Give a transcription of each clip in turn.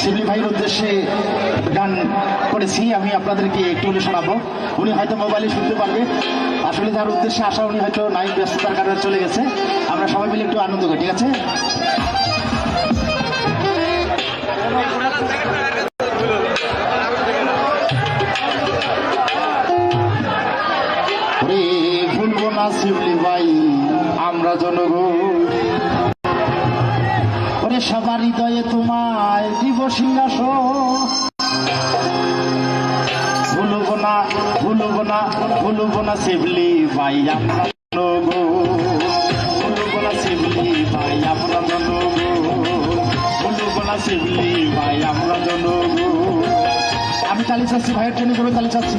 শিবলি ভাইয়ের উদ্দেশ্যে গান করেছি, আমি আপনাদেরকে একটু উনি শোনাবো। উনি হয়তো মোবাইলে শুনতে পারবে। আসলে যার উদ্দেশ্যে আসা, উনি হয়তো নাই ব্যস্ততার কারণে চলে গেছে। আমরা সবাই মিলে একটু আনন্দ করি, ঠিক আছে? ভুলবো না শিবলি ভাই, আমরা জনগণ সবার হৃদয়ে তোমায় দিব সিংহাসন। ভুলব না ভুলব না ভুলব না শিবলি ভাই শিবলি শিবলি আমরা জনগো আমি তালি চাচ্ছি, ভাইয়ের ট্রেনিং করে তালি চাচ্ছি।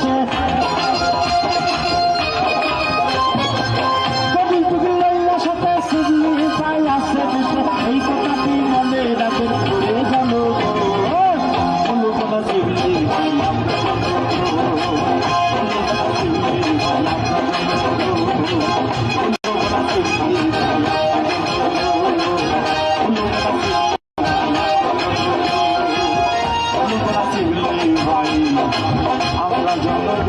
teacher. আমরা জনগণ